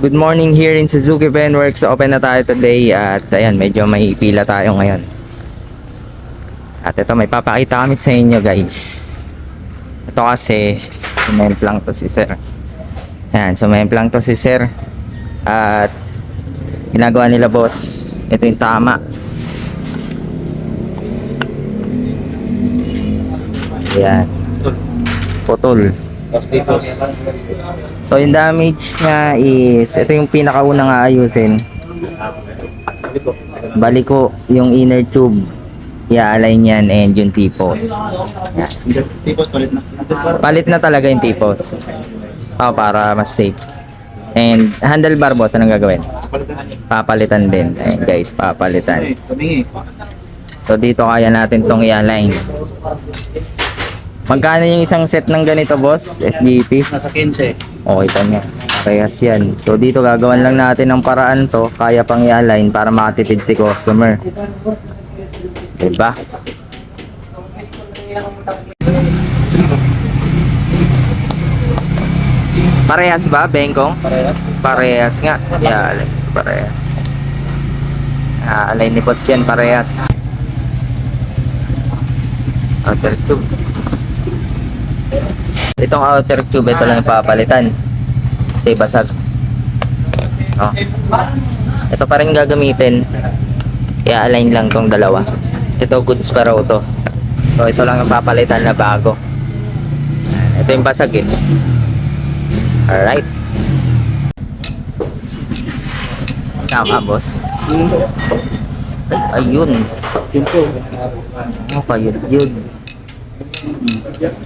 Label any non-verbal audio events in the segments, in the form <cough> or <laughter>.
Good morning here in Suzuki Penworks. Open na tayo today at ayan, medyo may pila tayo ngayon. At ito, may papakita kami sa inyo guys. Ito kasi, sumemplang to si sir. Ayan, sumemplang to si sir. At ginagawa nila boss, ito yung tama. Ayan, putol. So yung damage niya is ito yung pinakaunang aayusin. Baliko yung inner tube. I-align yan and yung T-post. Tipos palit na. Palit na talaga yung T-post. Oh, para mas safe. And handlebar boss, anong gagawin? Papalitan din. Ayun guys, papalitan. So dito kaya natin tong i-align. Magkano yung isang set ng ganito boss? SGP? Nasa 15. Okay pa niya. Parehas yan. So dito gagawan lang natin ng paraan to. Kaya pang i-align para makatipid si customer. Diba? Parehas ba, Bengkong? Parehas. Parehas nga. Yeah, parehas. Ah, align ni boss yan, parehas. Outer tube. Itong outer tube, ito lang yung papalitan. Kasi basag. Oh. Ito pa rin gagamitin. I-align lang tong dalawa. Ito goods pa raw to. So ito lang yung papalitan na bago. Ito yung basag eh. Alright. Tama boss. Ay, ayun. Yun po. Pa yun? Yun.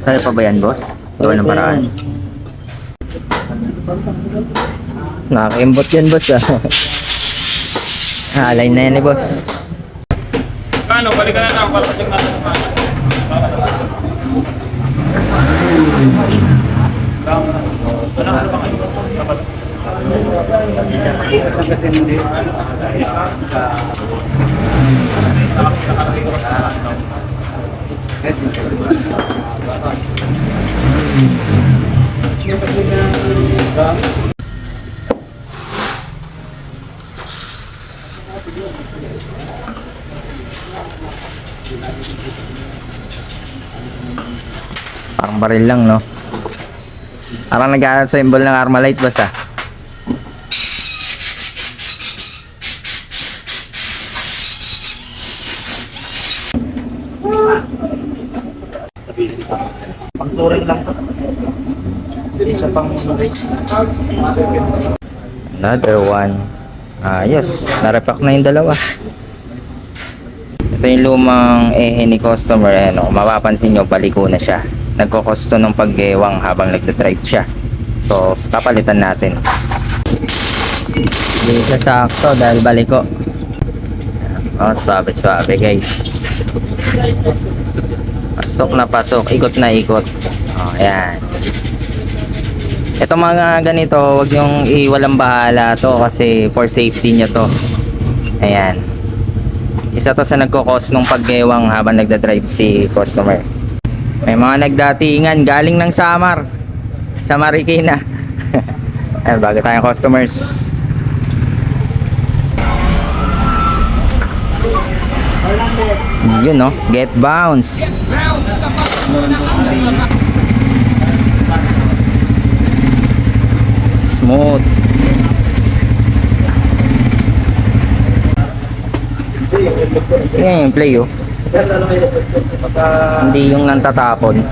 Kaya pa ba yan boss? Gawa ng paraan. Nakakaimbot yan boss ah. Na-align na yan eh boss. Kano, balikan na lang para natin naman. Kasi hindi. Parang baril lang no. Parang nag-assemble ng Armalite boss ah. Pang touring lang to. Isa pang Another one. Ayos. Narepack na yung dalawa. Ito yung lumang ehe ni customer. Ano, mapapansin nyo, baliko na siya. Nagkokosto ng paggewang habang nagdadrive siya. So, papalitan natin. Hindi siya sakto dahil baliko. Oh, swabe, swabe guys. Pasok na pasok. Ikot na ikot. Oh, ayan. Ito mga ganito, wag yung iwalang bahala to kasi for safety nyo to. Ayan. Isa to sa nagkukos ng paggewang habang nagdadrive si customer. May mga nagdatingan galing ng Samar. Sa Marikina. <laughs> Ayan, bago tayong customers. Yun no, get bounce. Smooth. Yan yung play oh. Hindi yung nantatapon.